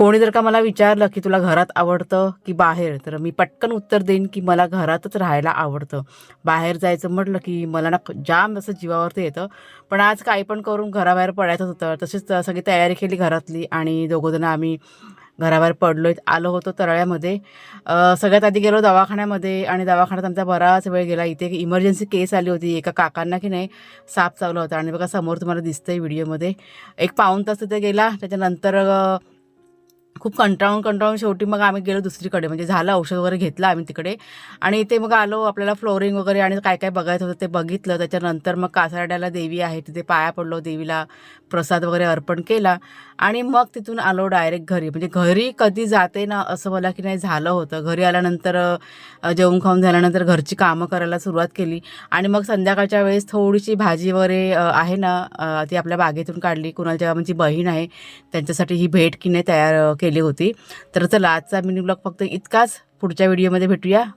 कोणी जर का मला विचारलं की तुला घरात आवडतं की बाहेर तर मी पटकन उत्तर देईन की मला घरातच राहायला आवडतं. बाहेर जायचं म्हटलं की मला ना जाम असं जीवावरती येतं. पण आज काही पण करून घराबाहेर पडायचंच होतं. तसेच सगळी तयारी केली घरातली आणि दोघंजणं आम्ही घराबाहेर पडलो आलो होतो तरळ्यामध्ये सगळ्यात आधी गेलो दवाखान्यामध्ये आणि दवाखान्यात आमचा बराच वेळ गेला. इथे एक इमर्जन्सी केस आली होती एका काकांना की नाही साप चावला होता. आणि बघा समोर तुम्हाला दिसतंय व्हिडिओमध्ये एक पाऊण तास तिथे गेला. त्याच्यानंतर खूप कंटाळून कंटाळून शेवटी मग आम्ही गेलो दुसरीकडे. म्हणजे झालं औषध वगैरे घेतलं आम्ही तिकडे. आणि इथे मग आलो आपल्याला फ्लोरिंग वगैरे आणि काय काय बघायचं होतं ते बघितलं. त्याच्यानंतर मग कासारड्याला देवी आहे तिथे पाया पडलो देवीला प्रसाद वगैरे अर्पण केला. आणि मग तिथून आलो डायरेक्ट घरी. म्हणजे घरी कधी जाते ना असं मला की नाही झालं होतं. घरी आल्यानंतर जेवण खाऊन झाल्यानंतर घरची कामं करायला सुरुवात केली. आणि मग संध्याकाळच्या वेळेस थोडीशी भाजी वगैरे आहे ना ती आपल्या बागेतून काढली. कुणाच्या म्हणजे बहीण आहे त्यांच्यासाठी ही भेट की नाही तयार केली. केले होते. तर चला आजचा मिनी ब्लॉग फक्त इतकाच. पुढच्या व्हिडिओमध्ये भेटूया. बाय